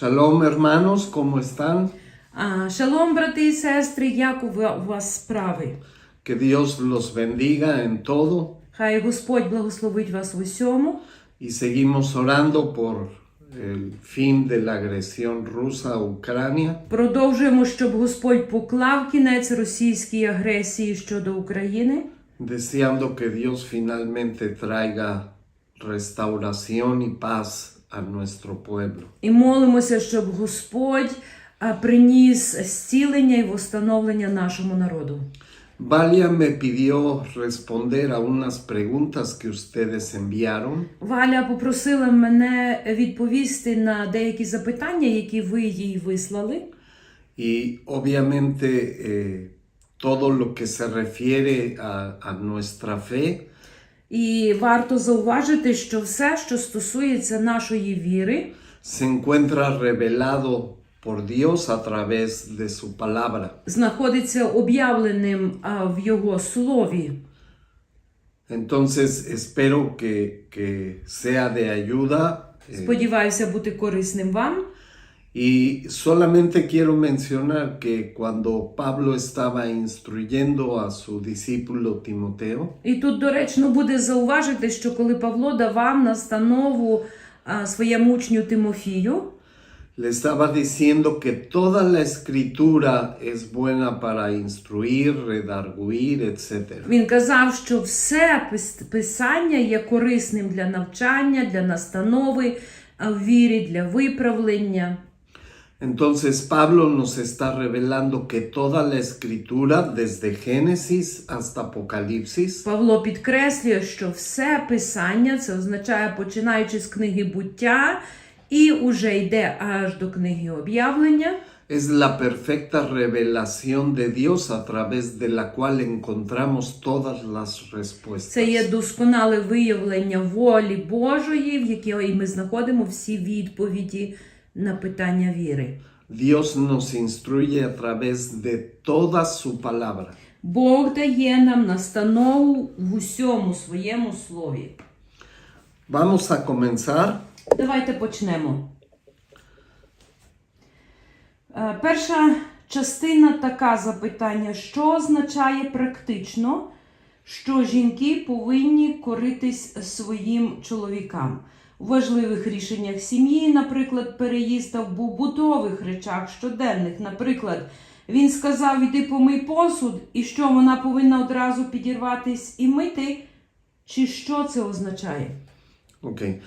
Shalom hermanos, ¿cómo están? А, Шалом, брати і сестри, як у ва- у вас справи? Que Dios los bendiga en todo Хай Господь благословить вас в усьому. y seguimos orando por el fin de la agresión rusa a Ucrania. Продовжуємо, щоб Господь поклав кінець російській агресії щодо України. deseando que Dios finalmente traiga restauración y paz a nuestro pueblo. І молимося, щоб Господь приніс зцілення і восстановлення нашому народу. Valia me pidió responder a unas preguntas que ustedes enviaron Валя попросила мене відповісти на деякі запитання, які ви їй вислали. y obviamente eh, todo lo que se refiere a, a nuestra fe І варто зауважити, що все, що стосується нашої віри, se encuentra revelado por Dios a través de su palabra. знаходиться об'явленим а, в його слові. Entonces espero que, que sea de ayuda. eh, Сподіваюся бути корисним вам. Y solamente quiero mencionar que cuando Pablo estaba instruyendo a su discípulo Timoteo, І тут доречно буде зауважити, що коли Павло давав настанову а, своєму учню Тимофію, le estaba diciendo que toda la escritura es buena para instruir, redarguir, etc. він казав, що все пис- писання є корисним для навчання, для настанови а, в вірі, для виправлення. Entonces Pablo nos está revelando que toda la escritura, desde Génesis hasta Apocalipsis, Павло підкреслює, що все писання це означає починаючи з книги буття і уже йде аж до книги об'явлення. es la perfecta revelación de Dios a través de la cual encontramos todas las respuestas. Це є досконале виявлення волі Божої, в якій ми знаходимо всі відповіді на питання віри. Dios nos instruye a través de toda su palabra. Бог дає нам настанову в усьому своєму слові. Vamos a comenzar. Давайте почнемо. Е, Перша частина така запитання: що означає практично, що жінки повинні коритись своїм чоловікам у важливих рішеннях сім'ї, наприклад, переїзд та в побутових речах щоденних. Наприклад, він сказав: іди помий посуд, і що вона повинна одразу підірватись і мити? Чи що це означає? Ok.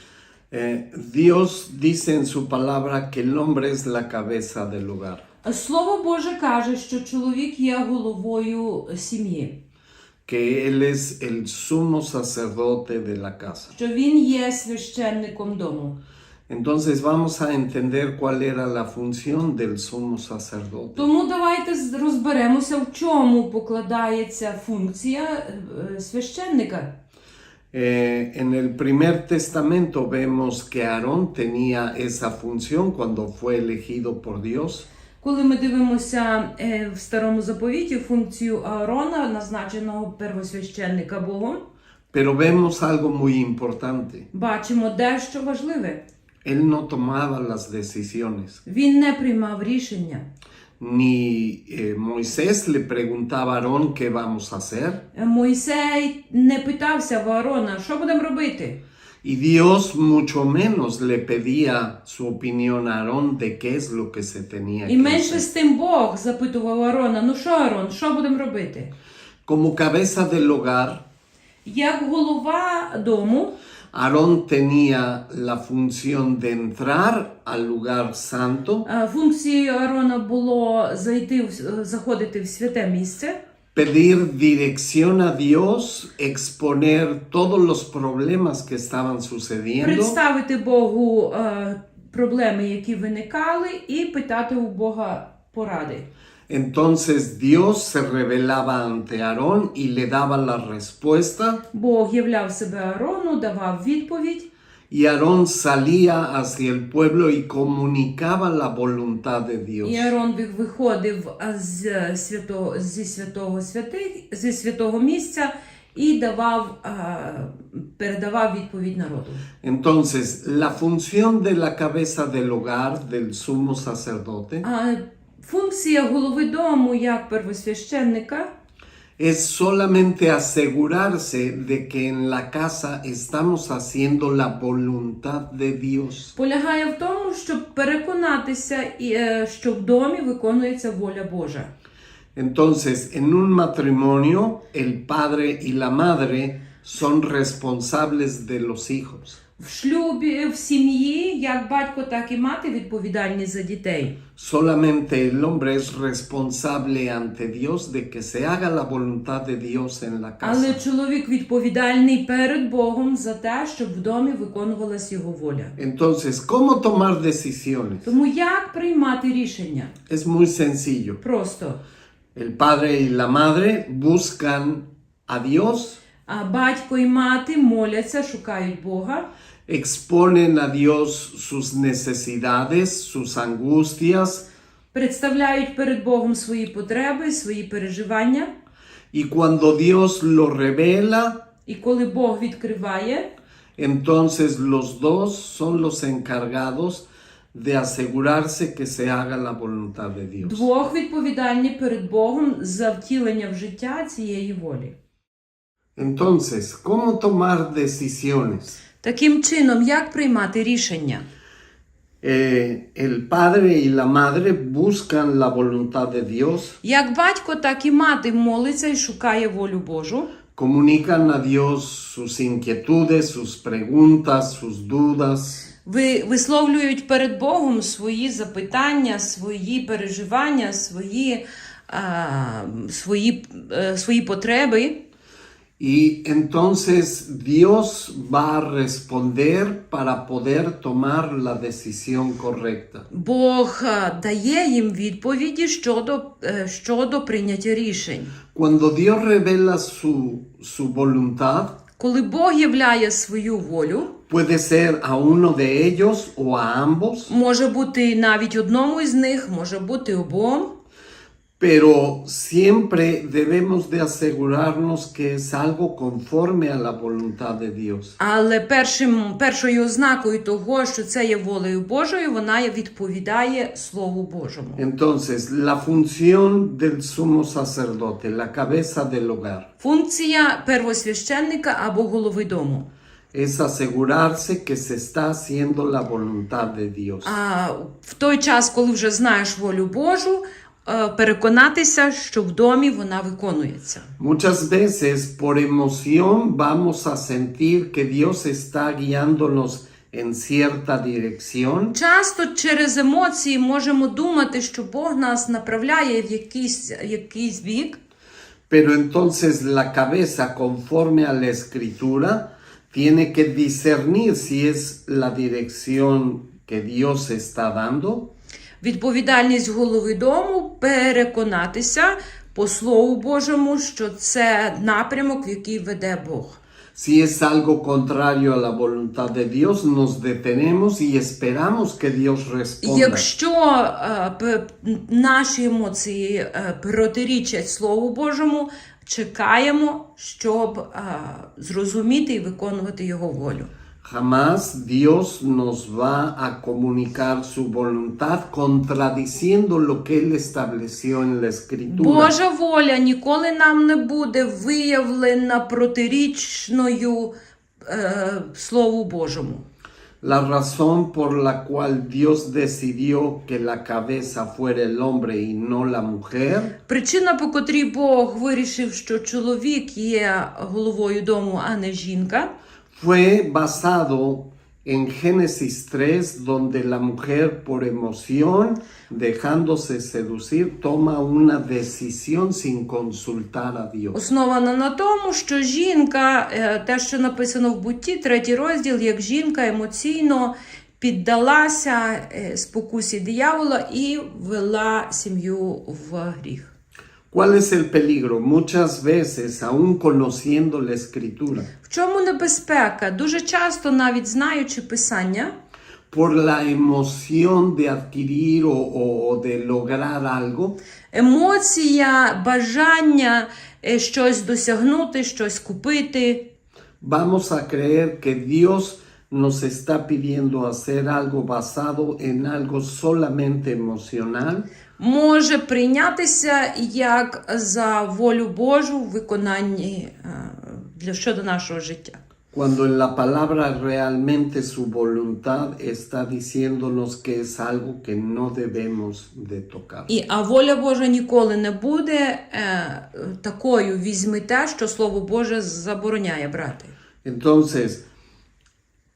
Eh, Dios dice en su palabra que el hombre es la cabeza del hogar. Слово Боже каже, що чоловік є головою сім'ї, que Él es el sumo sacerdote de la casa. що він є священником дому. Entonces vamos a entender cuál era la función del sumo sacerdote. Тому давайте з- розберемося, в чому покладається функція е, священника. Eh, en el primer testamento vemos que Aarón tenía esa función cuando fue elegido por Dios. Коли ми дивимося е, в старому заповіті функцію Аарона, назначеного первосвященника Богом, Pero vemos algo muy importante. бачимо дещо важливе. Él no tomaba las decisiones. Він не приймав рішення. Ni eh, Moisés le preguntaba a Aarón qué vamos a hacer. Мойсей не питався в Аарона, що будемо робити. Y Dios mucho menos le pedía su opinión a Aarón de qué es lo que se tenía І que менше hacer. з тим Бог запитував Аарона: ну що, Аарон, що будемо робити? Como cabeza del hogar, Як голова дому, Aarón tenía la función de entrar al lugar santo, а, функцією Аарона було зайти в заходити в святе місце, pedir dirección a Dios, exponer todos los problemas que estaban sucediendo представити Богу е, проблеми, які виникали, і питати у Бога поради. Entonces Dios se revelaba ante Aarón y le daba la respuesta Бог являв себе Аарону, давав відповідь, y Aarón salía hacia el pueblo y comunicaba la voluntad de Dios. і Аарон ви- виходив з свято, зі святого святих, зі святого місця і давав, е, передавав відповідь народу. Entonces, la función de la cabeza del hogar, del sumo sacerdote, А функція голови дому як первосвященника es solamente asegurarse de que en la casa estamos haciendo la voluntad de Dios. полягає в тому, щоб переконатися, і, е, що в домі виконується воля Божа. Entonces, en un matrimonio, el padre y la madre son responsables de los hijos. В шлюбі, в сім'ї, як батько, так і мати відповідальні за дітей. Solamente el hombre es responsable ante Dios de que se haga la voluntad de Dios en la Але чоловік відповідальний перед Богом за те, щоб в домі виконувалась його воля. Entonces, ¿cómo tomar decisiones? Тому як приймати рішення? Es muy sencillo. Просто El padre y la madre buscan a Dios, а батько і мати моляться, шукають Бога, exponen a Dios sus necesidades, sus angustias, представляють перед Богом свої потреби, свої переживання. y cuando Dios lo revela, І коли Бог відкриває, entonces los dos son los encargados de asegurarse que se haga la voluntad de Dios. двох відповідальні перед Богом за втілення в життя цієї волі. Entonces, ¿cómo tomar decisiones? Таким чином, як приймати рішення? Eh, el padre y la madre buscan la voluntad de Dios, Як батько, так і мати молиться і шукає волю Божу, comunican a Dios sus inquietudes, sus preguntas, sus dudas, ви висловлюють перед Богом свої запитання, свої переживання, свої, а, свої, е, свої потреби. Y entonces Dios va a responder para poder tomar la decisión correcta. Бог е, дає їм відповіді щодо, е, щодо прийняття рішень. Cuando Dios revela su, su voluntad, Коли Бог являє свою волю, puede ser a uno de ellos o a ambos, може бути навіть одному із них, може бути обом. Pero siempre debemos de asegurarnos que es algo conforme a la voluntad de Dios. Але першим, першою ознакою того, що це є волею Божою, вона відповідає Слову Божому. Entonces, la función del sumo sacerdote, la cabeza del hogar, Функція первосвященника або голови дому. es asegurarse que se está haciendo la voluntad de Dios. А в той час, коли вже знаєш волю Божу, е, переконатися, що в домі вона виконується. Muchas veces por emoción vamos a sentir que Dios está guiándonos en cierta dirección, Часто через емоції можемо думати, що Бог нас направляє в якийсь, якийсь бік, pero entonces la cabeza conforme a la escritura tiene que discernir si es la dirección que Dios está dando Відповідальність голови дому переконатися по Слову Божому, що це напрямок, в який веде Бог. Si es algo contrario a la voluntad de Dios, nos detenemos y esperamos que Dios responda. Якщо п- наші емоції е, протирічать Слову Божому, чекаємо, щоб е, зрозуміти і виконувати його волю. Jamás Dios nos va a comunicar su voluntad contradiciendo lo que Él estableció en la escritura. Божа воля ніколи нам не буде виявлена протирічною е, Слову Божому. La razón por la cual Dios decidió que la cabeza fuera el hombre y no la mujer Причина, по котрій Бог вирішив, що чоловік є головою дому, а не жінка, fue basado en Génesis 3, donde la mujer por emoción, dejándose seducir, toma una decisión sin consultar a Dios. основана на тому, що жінка, е, те, що написано в бутті, третій розділ, як жінка емоційно піддалася е, спокусі диявола і вела сім'ю в гріх. ¿Cuál es el peligro? Muchas veces, aún conociendo la escritura, В чому небезпека? Дуже часто, навіть знаючи писання, por la emoción de adquirir o, o- o de lograr algo, Емоція, бажання е, щось досягнути, щось купити. vamos a creer que Dios nos está pidiendo hacer algo basado en algo solamente emocional Може прийнятися як за волю Божу в виконанні е, для щодо нашого життя. Cuando en la palabra realmente su voluntad está diciéndonos que es algo que no debemos de tocar. І а воля Божа ніколи не буде е, такою. Візьми те, що Слово Боже забороняє брати. Entonces,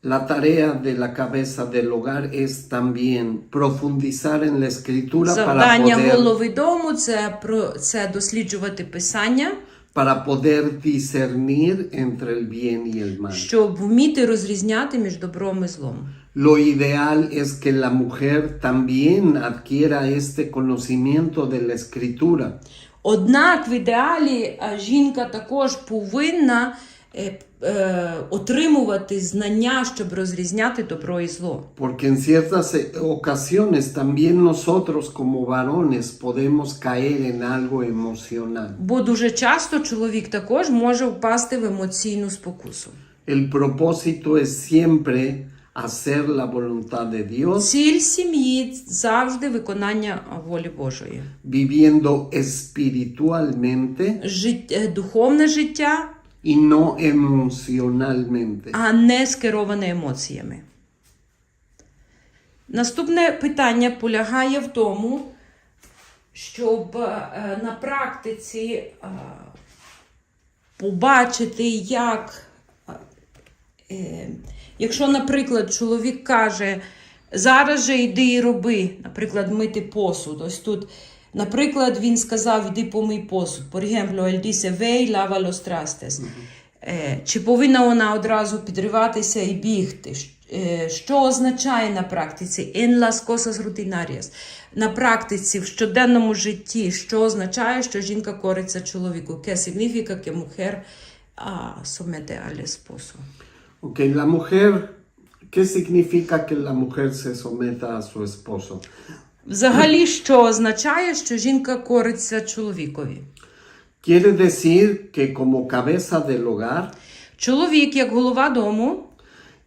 la tarea de la cabeza del hogar es también profundizar en la escritura para poder, голови дому це про це досліджувати писання, para poder discernir entre el bien y el mal. щоб вміти розрізняти між добром і злом. Lo ideal es que la mujer también adquiera este conocimiento de la escritura Однак в ідеалі е, жінка також повинна е, е, отримувати знання, щоб розрізняти добро і зло. Porque en ciertas eh, ocasiones también nosotros como varones podemos caer en algo emocional. Бо дуже часто чоловік також може впасти в емоційну спокусу. El propósito es siempre hacer la voluntad de Dios, Ціль сім'ї завжди виконання волі Божої. viviendo espiritualmente Жит... е, Духовне життя, y no emocionalmente. а не скероване емоціями. Наступне питання полягає в тому, щоб е, на практиці е, побачити, як, е, якщо, наприклад, чоловік каже, зараз же йди і роби, наприклад, мити посуд. Ось тут, наприклад, він сказав, йди помий посуд. Por ejemplo, él dice, ve y lava los trastes. Е, Чи повинна вона одразу підриватися і бігти? Е, Що означає на практиці? En las cosas rutinarias. На практиці, в щоденному житті, що означає, що жінка кориться чоловіку? ¿Qué significa que mujer ah, somete al esposo? Ok, la mujer, ¿qué significa que la mujer se someta a su esposo? Взагалі, що означає, що жінка кориться чоловікові? Quiere decir que como cabeza del hogar, Чоловік, як голова дому,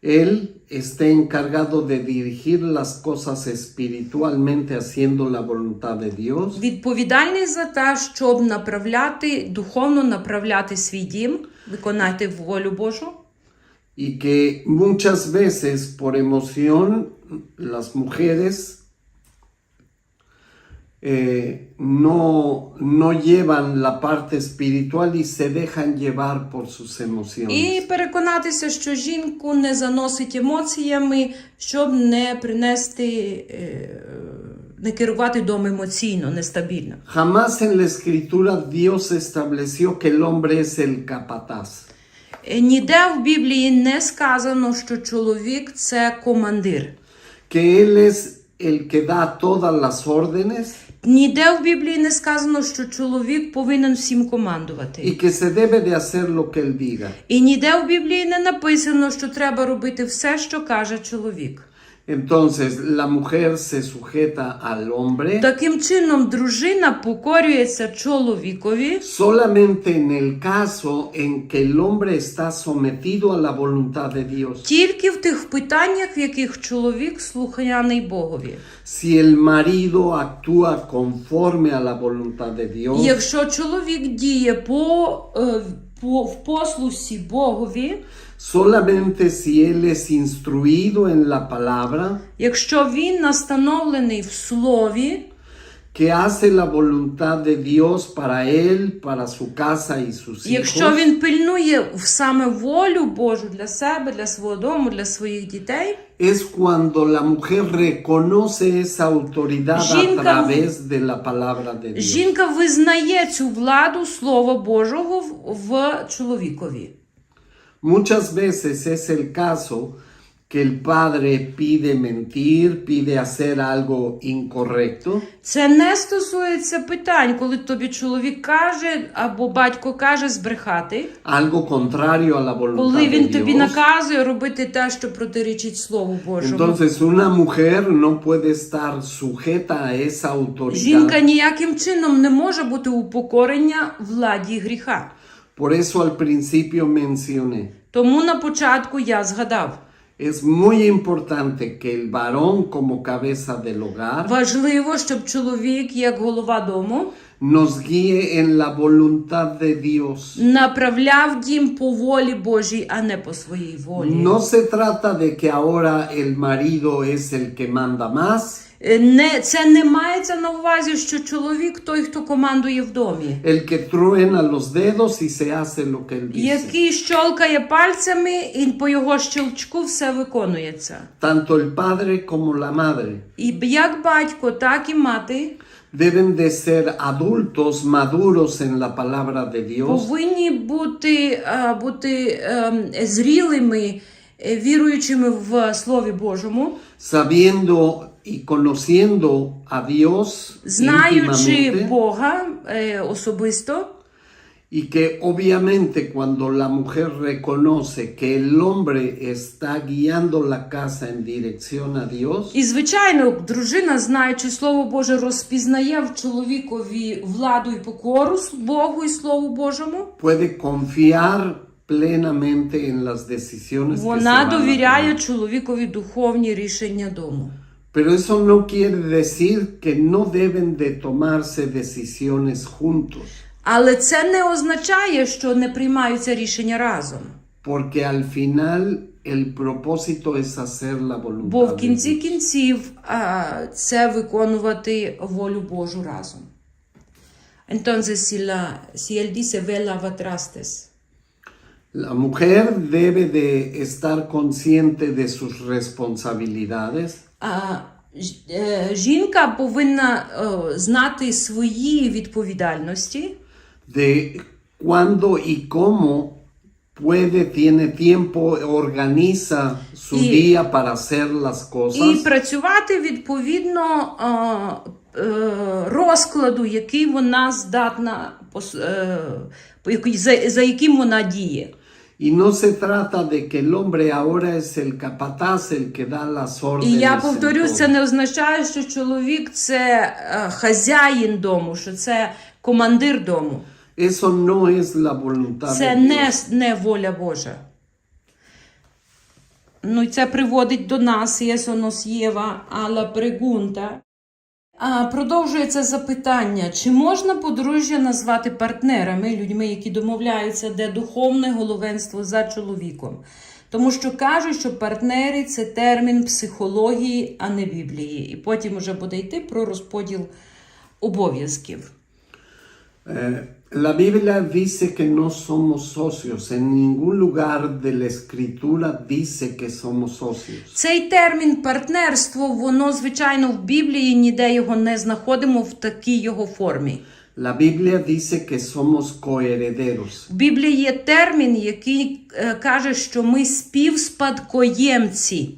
él esté encargado de dirigir las cosas espiritualmente haciendo la voluntad de Dios, відповідальний за те, щоб направляти, духовно направляти свій дім, виконати волю Божу. y que muchas veces por emoción las mujeres eh, no, no llevan la parte espiritual y se dejan llevar por sus І emociones. переконатися, що жінку не заносить емоціями, щоб не принести, е, не керувати дом емоційно, нестабільно. Jamás en la escritura Dios estableció que el hombre es el capataz. Е, Ніде в Біблії не сказано, що чоловік це командир. que Él es el que da todas las órdenes Ніде в Біблії не сказано, що чоловік повинен всім командувати. І que se debe de hacer lo que Él diga. І ніде в Біблії не написано, що треба робити все, що каже чоловік. Entonces la mujer se sujeta al hombre Таким чином, дружина покорюється чоловікові solamente en el caso en que el hombre está sometido a la voluntad de Dios. тільки в тих питаннях, в яких чоловік слухняний Богові. Si el marido actúa conforme a la voluntad de Dios, Якщо чоловік діє по, е, по в послусі Богові, solamente si él es instruido en la palabra, якщо він настановлений в слові, que hace la voluntad de Dios para él, para su casa y sus hijos. якщо він пильнує в саме волю Божу для себе, для свого дому, для своїх дітей, es cuando la mujer reconoce esa autoridad Жінка- a través de la palabra de Dios. жінка визнає цю владу Слова Божого в, в чоловікові. Muchas veces es el caso que el padre pide mentir, pide hacer algo incorrecto, Це не стосується питань, коли тобі чоловік каже або батько каже збрехати, algo contrario a la voluntad коли de тобі Dios. наказує робити те, що протирічить Слову Божому. Entonces una mujer no puede estar sujeta a esa autoridad. Жінка ніяким чином не може бути упокорення владі гріха. Por eso al principio mencioné, Тому на початку я згадав. es muy importante que el varón como cabeza del hogar Важливо, щоб чоловік, як голова дому, nos guíe en la voluntad de Dios. направляв дім по волі Божій, а не по своїй волі. No se trata de que ahora el marido es el que manda más, Е, Не, це не мається на увазі, що чоловік той, хто командує в домі, el que truena los dedos y se hace lo que él dice. який щолкає пальцями, і по його щелчку все виконується. Tanto el padre como la madre І як батько, так і мати deben de ser adultos maduros en la palabra de Dios, повинні бути, а, бути ем, зрілими, е, віруючими в Слові Божому, sabiendo y conociendo a Dios знаючи Бога е, особисто. y que obviamente cuando la mujer reconoce que el hombre está guiando la casa en dirección a Dios, І, звичайно, дружина, знаючи Слово Боже, розпізнає в чоловікові владу і покору Богу і Слову Божому. puede confiar plenamente en las decisiones Вона довіряє чоловікові духовні рішення дому. Pero eso no quiere decir que no deben de tomarse decisiones juntos, Але це не означає, що не приймаються рішення разом. porque al final el propósito es hacer la Бо voluntad в de кінці Dios. кінців а, це виконувати волю Божу разом. Entonces, si, la, si él dice, ve lava trastes, La mujer debe de estar consciente de sus responsabilidades, А, ж- е, Жінка повинна е, знати свої відповідальності de cuándo y cómo puede, tiene tiempo, organiza su Y- día para hacer las і працювати відповідно е, е, розкладу, який вона здатна е, за яким вона діє. Y no se trata de que el hombre ahora es el capataz, el que da las І órdenes. я en повторюсь, todo. це не означає, що чоловік це е, хазяїн дому, що це командир дому. Eso no es la voluntad Це de не, не воля Божа. Ну, і це приводить до нас, і nos lleva a la pregunta. Продовжується запитання, чи можна подружжя назвати партнерами, людьми, які домовляються, де духовне головенство за чоловіком? Тому що кажуть, що партнери це термін психології, а не Біблії. І потім вже буде йти про розподіл обов'язків. Eh, la Biblia dice que no somos socios. En ningún lugar de la escritura dice que somos socios. Цей термін партнерство, воно, звичайно, в Біблії ніде його не знаходимо в такій його формі. La Biblia dice que somos coherederos. В Біблії є термін, який е, каже, що ми співспадкоємці.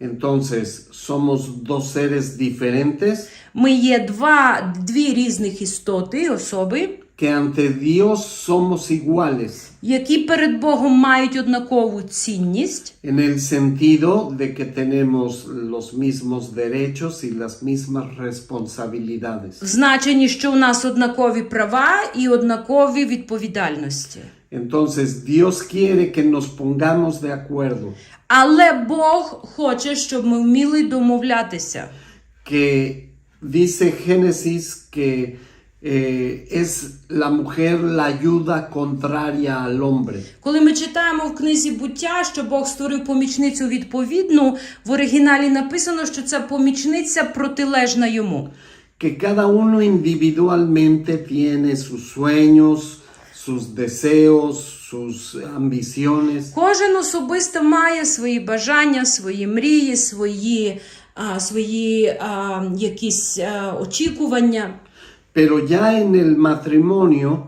Entonces, somos dos seres diferentes Ми є два, дві різних істоти, особи, que ante Dios somos iguales, які перед Богом мають однакову цінність, en el sentido de que tenemos los mismos derechos y las mismas responsabilidades. в значенні, що у нас однакові права і однакові відповідальності. Entonces, Dios quiere que nos pongamos de acuerdo, Але Бог хоче, щоб ми вміли домовлятися. que dice Génesis que eh, es la mujer la ayuda contraria al hombre. Коли ми читаємо в книзі буття, що Бог створив помічницю відповідну, в оригіналі написано, що це помічниця протилежна йому. que cada uno individualmente tiene sus sueños, sus deseos, sus ambiciones, Кожен особисто має свої бажання, свої мрії, свої, а, свої а, якісь а, очікування. Pero ya en el matrimonio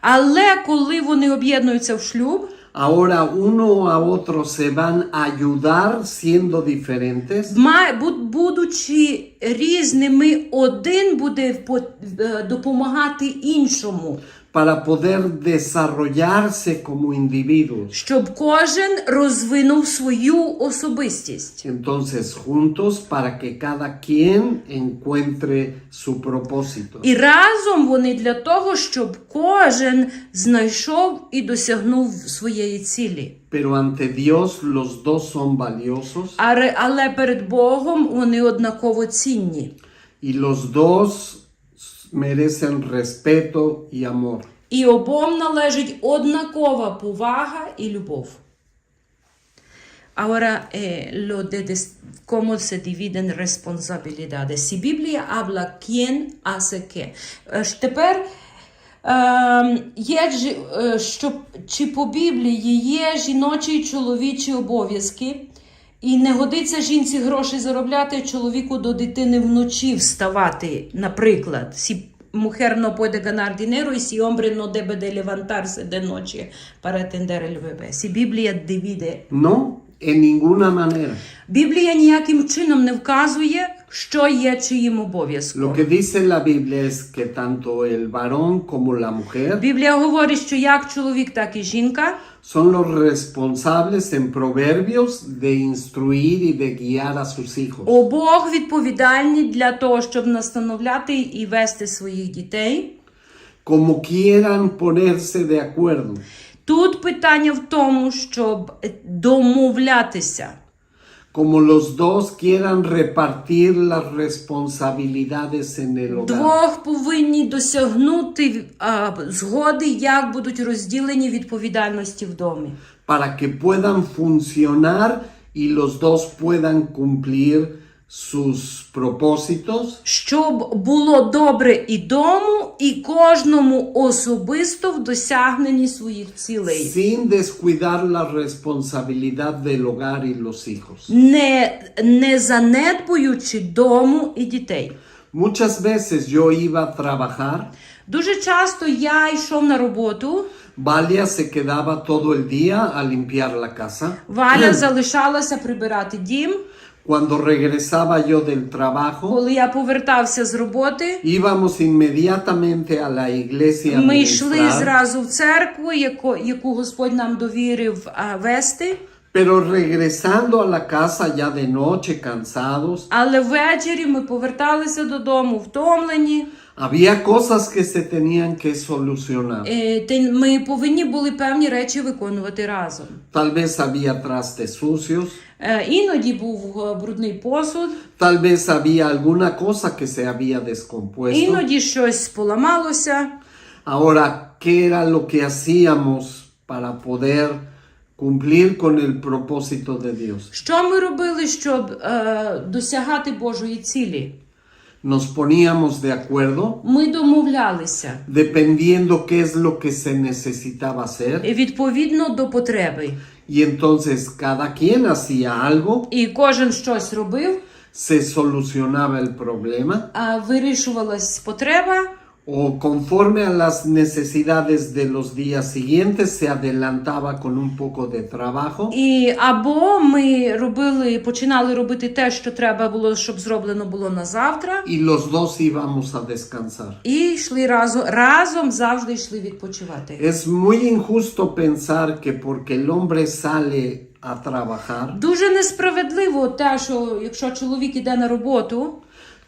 Але коли вони об'єднуються в шлюб, Ahora uno a otro se van a ayudar siendo diferentes. Будучи різними, один буде е, допомагати іншому, para poder desarrollarse como individuos. щоб кожен розвинув свою особистість. Entonces, juntos para que cada quien encuentre su propósito. І разом вони для того, щоб кожен знайшов і досягнув своєї цілі. Pero ante Dios los dos son valiosos Але, перед Богом вони однаково цінні. y los dos merecen respeto y amor. І обом належить однакова повага і любов. Ahora, eh, lo de des- cómo se dividen responsabilidades. Si Biblia habla quién hace qué. Е, Тепер е, є, е, що, чи по Біблії є жіночі і чоловічі обов'язки, і не годиться жінці гроші заробляти, чоловіку до дитини вночі вставати, наприклад. Si mujer no puede ganar dinero y si hombre no debe de levantarse de noche para atender el bebé. Si divide No, en ninguna manera. Біблія ніяким чином не вказує, що є чиїм Lo обов'язком. que dice la Biblia es que tanto el varón como la mujer Біблія говорить, що як чоловік, так і жінка son los responsables en proverbios de instruir y de guiar a sus hijos. обох відповідальні для того, щоб настановляти і вести своїх дітей. Como quieran ponerse de acuerdo. Тут питання в тому, щоб домовлятися. Como los dos quieran repartir las responsabilidades en el hogar. Двох повинні досягнути а, згоди, як будуть розділені відповідальності в домі. Para que puedan funcionar y los dos puedan cumplir sus propósitos Щоб було добре і дому, і кожному особисто в досягненні своїх цілей. sin descuidar la responsabilidad del hogar y los hijos. Не, не занедбуючи дому і дітей. Muchas veces yo iba a trabajar, Дуже часто я йшов на роботу, Valia se quedaba todo el día a limpiar la casa. Валя залишалася прибирати дім. Cuando regresaba yo del trabajo, Коли я повертався з роботи, íbamos inmediatamente a la iglesia. a ми йшли ministrar. зразу в церкву, яку, яку Господь нам довірив а, вести. Pero regresando a la casa ya de noche, cansados, Але ввечері ми поверталися додому втомлені. había cosas que se tenían que solucionar. Е, те- Ми повинні були певні речі виконувати разом. Tal vez había trastes sucios, Е, Іноді був е, брудний посуд, tal vez había alguna cosa que se había descompuesto. іноді щось поламалося. Ahora, ¿qué era lo que hacíamos para poder cumplir con el propósito de Dios? Що ми робили, щоб е, досягати Божої цілі? Nos poníamos de acuerdo Ми домовлялися dependiendo qué es lo que se necesitaba hacer е, відповідно до потреби. Y entonces cada quien hacía algo, І кожен щось робив, se solucionaba el problema а вирішувалась потреба, o conforme a las necesidades de los días siguientes se adelantaba con un poco de trabajo і або ми робили, починали робити те, що треба було, щоб зроблено було на завтра. y los dos íbamos a descansar. І йшли разом, разом завжди йшли відпочивати. Es muy injusto pensar que porque el hombre sale a trabajar, Дуже несправедливо те, що якщо чоловік іде на роботу,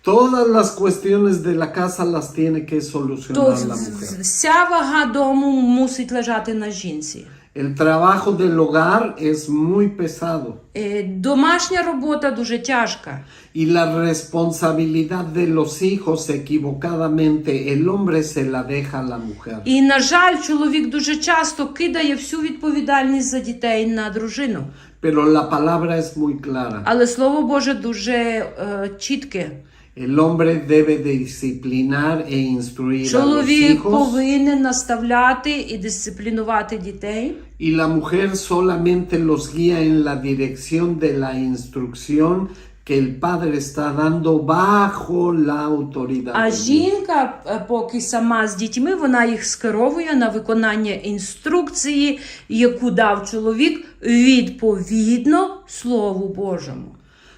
todas las cuestiones de la casa las tiene que то solucionar la mujer. вся вага дому мусить лежати на жінці. El trabajo del hogar es muy pesado Е, Домашня робота дуже тяжка. y la responsabilidad de los hijos equivocadamente el hombre se la deja a la mujer. І, на жаль, чоловік дуже часто кидає всю відповідальність за дітей на дружину. Pero la palabra es muy clara. Але слово Боже дуже е, чітке. El hombre debe disciplinar e instruir a los hijos повинен наставляти і дисциплінувати дітей. y la mujer solamente los guía en la dirección de la instrucción que el padre está dando bajo la autoridad. А жінка, е, поки сама з дітьми, вона їх скеровує на виконання інструкції, яку дав чоловік відповідно Слову Божому.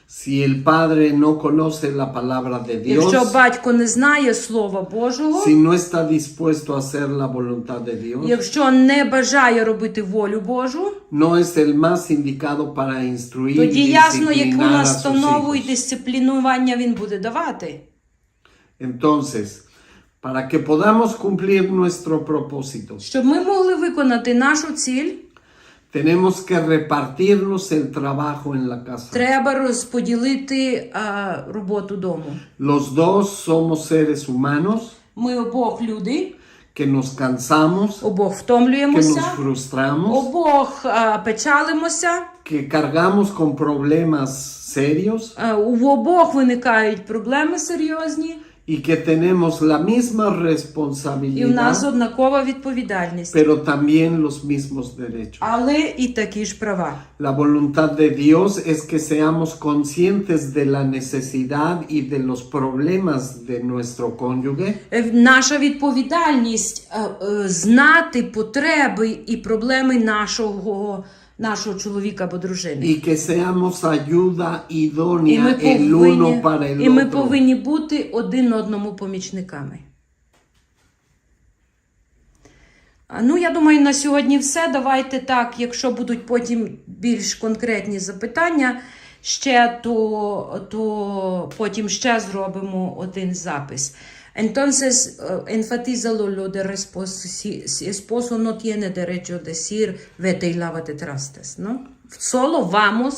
Si el padre no conoce la palabra de Dios, Якщо батько не знає Слова Божого, si no está dispuesto a hacer la voluntad de Dios, якщо не бажає робити волю Божу, no es el más indicado para instruir тоді ясно, яку настанову і дисциплінування він буде давати. Entonces, para que podamos cumplir nuestro propósito, Щоб ми могли виконати нашу ціль, tenemos que repartirnos el trabajo en la casa. треба розподілити а, роботу дому. Los dos somos seres humanos Ми обох люди, que nos cansamos, обох втомлюємося. que nos frustramos, обох а, печалимося, que cargamos con problemas serios а, у обох виникають проблеми серйозні, y que tenemos la misma і в нас responsabilidad, однакова відповідальність, pero también los mismos derechos. але і такі ж права. La voluntad de Dios es que seamos conscientes de la necesidad y de los problemas de nuestro cónyuge Е, Наша відповідальність е, е, знати потреби і проблеми нашого, нашого чоловіка або дружини. І que seamos ayuda idónea ми, el uno para el і ми otro. повинні бути один одному помічниками. Ну, я думаю, на сьогодні все. Давайте так, якщо будуть потім більш конкретні запитання, ще, то, то потім ще зробимо один запис. Entonces, eh, enfatízalo lo de respuesta. Si, si esposo no tiene derecho a decir, vete y lávate trastes, ¿no? Solo vamos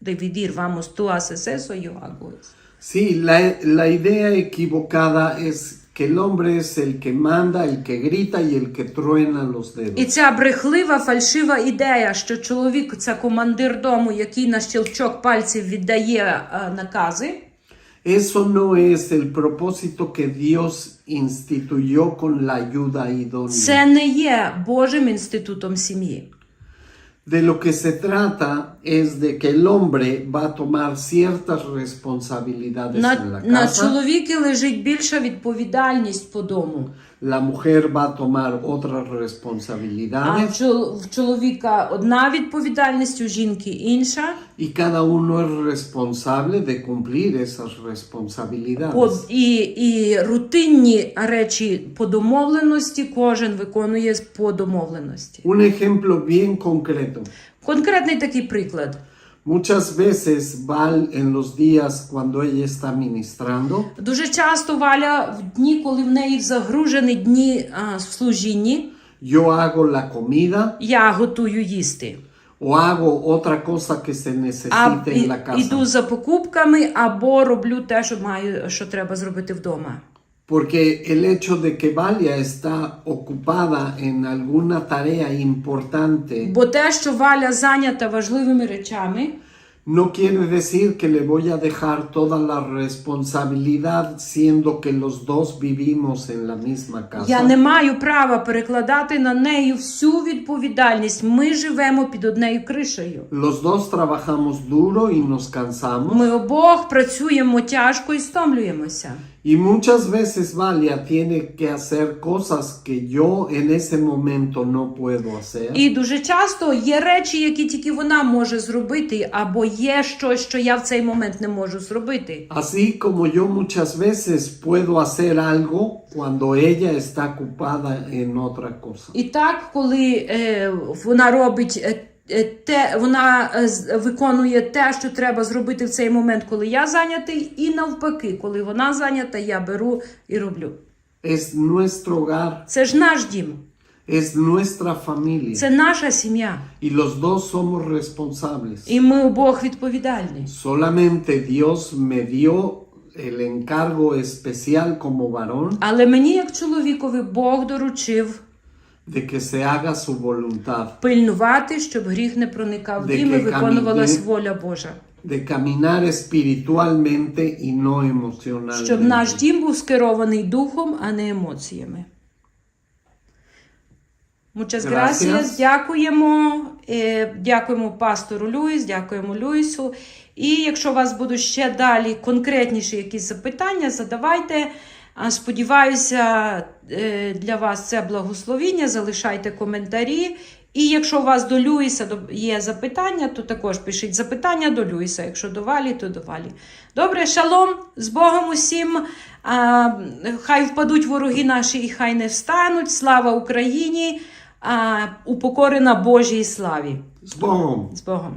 dividir, vamos, tú haces eso, yo hago eso. Sí, la, la idea equivocada es que el hombre es el que manda, el que grita y el que truena los І dedos. ця брехлива, фальшива ідея, що чоловік це командир дому, який на щелчок пальців віддає е, накази. Eso no es el propósito que Dios instituyó con la ayuda idónea. Це не є Божим інститутом сім'ї. De lo que se trata es de que el hombre va a tomar ciertas responsabilidades en la casa. на чоловіки лежить більша відповідальність по дому. La mujer va a tomar otras А в, responsabilidades чол, в чоловіка одна відповідальність, у жінки інша. y cada uno es responsable de cumplir esas responsabilidades. По, і, і рутинні речі по домовленості кожен виконує по домовленості. Un ejemplo bien concreto. Конкретний такий приклад. Muchas veces Val en los días cuando ella está ministrando, Дуже часто Валя в дні, коли в неї загружені дні а, в служінні, yo hago la comida я готую їсти. o hago otra cosa que se necesite en la іду за покупками або роблю те, що маю, що треба зробити вдома. Porque el hecho de que Valia está ocupada en alguna tarea importante Бо те, що Валя зайнята важливими речами, no quiere decir que le voy a dejar toda la responsabilidad siendo que los dos vivimos en la misma casa. я не маю права перекладати на неї всю відповідальність. Ми живемо під однею кришею. Los dos trabajamos duro y nos cansamos. Ми обох працюємо тяжко і стомлюємося. Y muchas veces Valia tiene que hacer cosas que yo en ese momento no puedo hacer. І дуже часто є речі, які тільки вона може зробити, або є щось, що я в цей момент не можу зробити. Así como yo muchas veces puedo hacer algo cuando ella está ocupada en otra cosa. І так, коли е, вона робить е, е, те, вона е, виконує те, що треба зробити в цей момент, коли я зайнятий, і навпаки, коли вона зайнята, я беру і роблю. Es nuestro hogar, Це ж наш дім, es nuestra familia. це наша сім'я, Y los dos somos responsables. і ми обох відповідальні. Solamente Dios me dio el encargo especial como varón Але мені, як чоловікові, Бог доручив de que se haga su voluntad, пильнувати, щоб гріх не проникав в дім і ке виконувалась камінь- воля Божа. de caminar espiritualmente y no Щоб наш дім був скерований духом, а не емоціями. Muchas Gracias. gracias. Дякуємо. Е, Дякуємо пастору Люїс, дякуємо Люїсу. І якщо у вас будуть ще далі конкретніші якісь запитання, задавайте. Сподіваюся, е, для вас це благословіння. Залишайте коментарі. І якщо у вас до Люїса є запитання, то також пишіть запитання до Люїса. Якщо до Валі, то до Валі. Добре, шалом, з Богом усім. А, хай впадуть вороги наші і хай не встануть. Слава Україні! А, упокорена Божій славі. З Богом! З Богом.